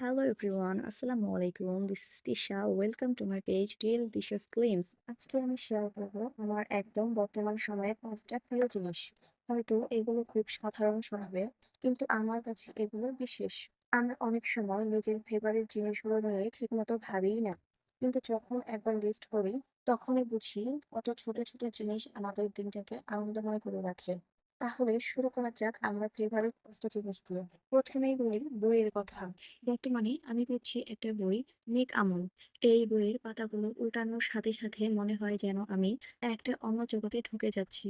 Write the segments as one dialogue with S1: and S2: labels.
S1: Hello everyone, আসসালামু আলাইকুম this is Tisha. Welcome to my page Daily Dishes Claims. আজকে আমি শেয়ার করব আমার একদম বর্তমান সময়ে পাঁচটা প্রিয় জিনিস। হয়তো এগুলো খুব সাধারণ শোনাবে, কিন্তু আমার কাছে এগুলো বিশেষ। আমরা অনেক সময় নিজের ফেভারিট জিনিসগুলো নিয়ে ঠিকমতো ভাবিই না, কিন্তু যখন একবার লিস্ট করি তখনই বুঝি কত ছোট ছোট জিনিস আমাদের দিনটাকে আনন্দময় করে রাখে। তাহলে শুরু করা যাক আমার ফেভারিট পাঁচটা জিনিস দিয়ে। প্রথমেই বলি বইয়ের কথা। বর্তমানে আমি পড়ছি একটা বই, নেক আমল। এই বইয়ের পাতাগুলো উল্টানোর সাথে সাথে মনে হয় যেন আমি একটা অন্য জগতে ঢুকে যাচ্ছি।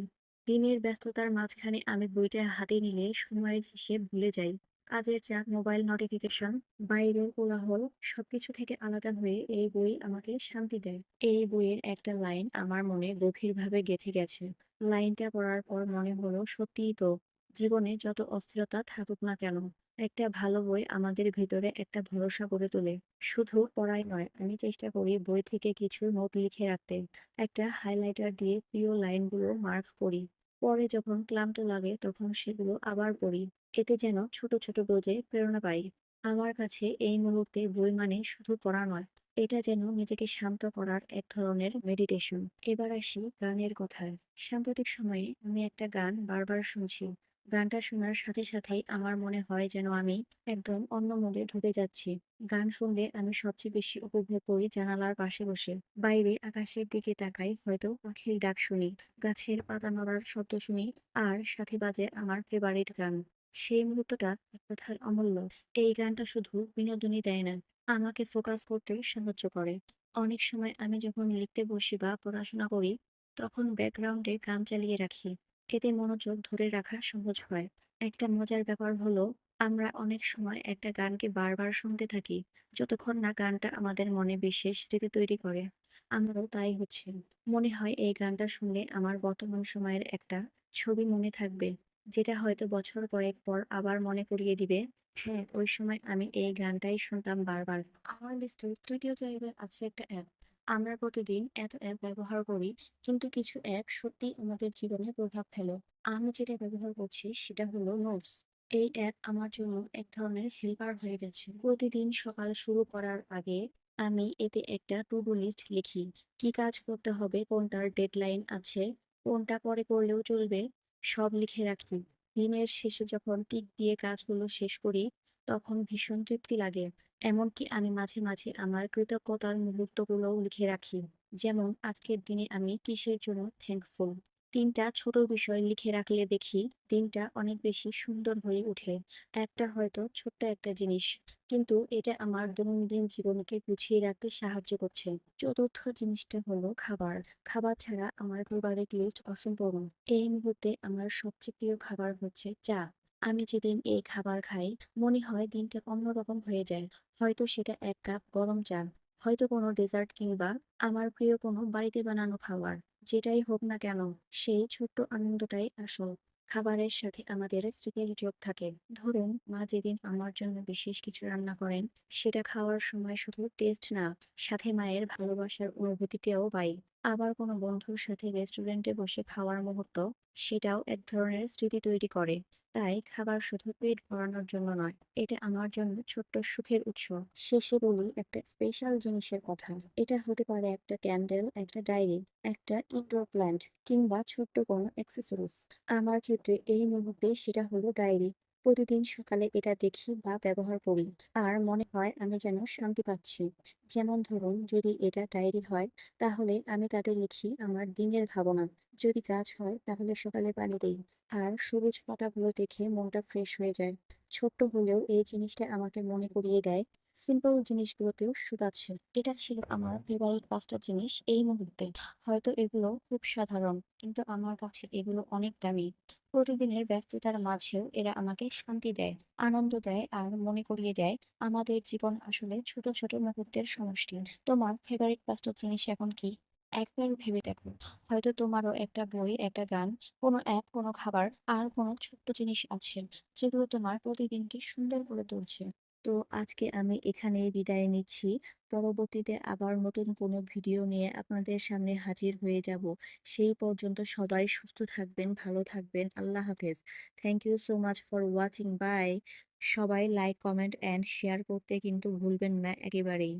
S1: দিনের ব্যস্ততার মাঝখানে আমি বইটা হাতে নিলে সময়ের হিসেব ভুলে যাই। কাজের চাপ, মোবাইল নোটিফিকেশন, বাইরের কোলাহল সবকিছু থেকে আলাদা হয়ে এই বই আমাকে শান্তি দেয়। এই বইয়ের একটা লাইন আমার মনে গভীরভাবে গেঁথে গেছে। লাইনটা পড়ার পর মনে হলো সত্যিই তো, জীবনে যত অস্থিরতা থাকুক না কেন, একটা ভালো বই আমাদের ভেতরে একটা ভরসা গড়ে তোলে। শুধু পড়াই নয়, আমি চেষ্টা করি বই থেকে কিছু নোট লিখে রাখতে। একটা হাইলাইটার দিয়ে প্রিয় লাইনগুলো মার্ক করি। পরে যখন ক্লান্ত লাগে তখন সেগুলো আবার পড়ি। এতে যেন ছোট ছোট ডোজে প্রেরণা পাই। আমার কাছে এই মুহূর্তে বই মানে শুধু পড়া নয়, এটা যেন নিজেকে শান্ত করার এক ধরনের মেডিটেশন। এবার আসি গানের কথায়। সাম্প্রতিক সময়ে আমি একটা গান বারবার শুনছি। গানটা শোনার সাথে সাথেই আমার মনে হয় যেন আমি একদম অন্য মোডে ঢুকে যাচ্ছি। গান শুনলে আমি সবচেয়ে বেশি উপভোগ করি জানালার পাশে বসে। বাইরে আকাশের দিকে তাকাই, হয়তো পাখির ডাক শুনি, গাছের পাতা নড়ার শব্দ শুনি, আর সাথে বাজে আমার ফেভারিট গান। সেই মুহূর্তটা এক কথায় অমূল্য। এই গানটা শুধু বিনোদনই দেয় না, আমাকে ফোকাস করতে সাহায্য করে। অনেক সময় আমি যখন লিখতে বসি বা পড়াশোনা করি, তখন ব্যাকগ্রাউন্ডে গান চালিয়ে রাখি। এতে মনোযোগ ধরে রাখা সহজ হয়। একটা মজার ব্যাপার হলো, আমরা অনেক সময় একটা গানকে বারবার শুনতে থাকি, যতক্ষণ না গানটা আমাদের মনে বিশেষ স্মৃতি তৈরি করে। আমারও তাই হচ্ছে। মনে হয় এই গানটা শুনলে আমার বর্তমান সময়ের একটা ছবি মনে থাকবে, যেটা হয়তো বছর কয়েক পর আবার মনে করিয়ে দিবে, হ্যাঁ, ওই সময় আমি এই গানটাই শুনতাম বারবার। আমার লিস্টের তৃতীয় জায়গায় আছে একটা অ্যাপ। আমরা প্রতিদিন এত অ্যাপ ব্যবহার করি, কিন্তু কিছু অ্যাপ সত্যিই আমাদের জীবনে প্রভাব ফেলে। আমি যেটা ব্যবহার করছি সেটা হলো নোটস। এই অ্যাপ আমার জন্য এক ধরনের হেল্পার হয়ে গেছে। প্রতিদিন সকাল শুরু করার আগে আমি এতে একটা টু ডু লিস্ট লিখি। কি কাজ করতে হবে, কোনটার ডেডলাইন আছে, কোনটা পরে করলেও চলবে, সব লিখে রাখি। দিনের শেষে যখন টিক দিয়ে কাজগুলো শেষ করি, তখন ভীষণ তৃপ্তি লাগে। এমনকি আমি মাঝে মাঝে আমার কৃতজ্ঞতার মুহূর্তগুলোও লিখে রাখি। যেমন আজকের দিনে আমি কিসের জন্য থ্যাঙ্কফুল। তিনটা ছোট বিষয় লিখে রাখলে দেখি দিনটা অনেক বেশি সুন্দর হয়ে ওঠে। একটা হয়তো ছোট্ট একটা জিনিস, কিন্তু এটা আমার দৈনন্দিন জীবনকে গুছিয়ে রাখতে সাহায্য করছে। চতুর্থ জিনিসটা হলো খাবার। খাবার ছাড়া আমার ফেভারিট লিস্ট অসম্পূর্ণ। এই মুহূর্তে আমার সবচেয়ে প্রিয় খাবার হচ্ছে চা। আমি যেদিন এই খাবার খাই, মনে হয় দিনটা অন্যরকম হয়ে যায়। হয়তো সেটা এক কাপ গরম চা, হয়তো কোনো ডেজার্ট কিংবা আমার প্রিয় কোনো বাড়িতে বানানো খাবার। যেটাই হোক না কেন, সেই ছোট্ট আনন্দটাই আসল। খাবারের সাথে আমাদের স্মৃতির যোগ থাকে। ধরুন, মা যেদিন আমার জন্য বিশেষ কিছু রান্না করেন, সেটা খাওয়ার সময় শুধু টেস্ট না, সাথে মায়ের ভালোবাসার অনুভূতিটাও পাই। আবার কোনো বন্ধুর সাথে রেস্টুরেন্টে বসে খাওয়ার মুহূর্ত, সেটাও এক ধরনের স্মৃতি তৈরি করে। তাই খাবার শুধু পেট ভরানোর জন্য নয়, এটা আমার জন্য ছোট্ট সুখের উৎস। শেষে বলি একটা স্পেশাল জিনিসের কথা। এটা হতে পারে একটা ক্যান্ডেল, একটা ডায়েরি, একটা ইনডোর প্ল্যান্ট কিংবা ছোট্ট কোনো অ্যাক্সেসরিজ। আমার ক্ষেত্রে এই মুহূর্তে সেটা হলো ডায়েরি। প্রতিদিন সকালে এটা দেখি বা ব্যবহার করি, আর মনে হয় আমি যেন শান্তি পাচ্ছি। যেমন ধরুন, যদি এটা ডায়েরি হয়, তাহলে আমি তাতে লিখি আমার দিনের ভাবনা। যদি গাছ হয়, তাহলে সকালে পানি দেই, আর সবুজ পাতাগুলো দেখে মনটা ফ্রেশ হয়ে যায়। ছোট্ট হলেও এই জিনিসটা আমাকে মনে করিয়ে দেয়, সিম্পল জিনিসগুলোতেও সুখ আছে। এটা ছিল আমার ফেভারিট পাঁচটা জিনিস এই মুহূর্তে। হয়তো এগুলো খুব সাধারণ, কিন্তু আমার কাছে এগুলো অনেক দামি। প্রতিদিনের ব্যস্ততার মাঝেও এরা আমাকে শান্তি দেয়, আনন্দ দেয় আর মনে করিয়ে দেয় আমাদের জীবন আসলে ছোট ছোট মুহূর্তের সমষ্টি। তোমার ফেভারিট পাঁচটা জিনিস এখন কি? একবার ভেবে দেখো। হয়তো তোমারও একটা বই, একটা গান, কোনো অ্যাপ, কোনো খাবার আর কোনো ছোট্ট জিনিস আছে, যেগুলো তোমার প্রতিদিনকে সুন্দর করে তুলছে। তো আজকে আমি এখানে বিদায় নিচ্ছি। পরবর্তীতে আবার নতুন কোনো ভিডিও নিয়ে আপনাদের সামনে হাজির হয়ে যাব। সেই পর্যন্ত সবাই সুস্থ থাকবেন, ভালো থাকবেন। আল্লাহ হাফেজ। Thank you so much for watching. Bye. সবাই লাইক, কমেন্ট অ্যান্ড শেয়ার করতে কিন্তু ভুলবেন না একেবারেই।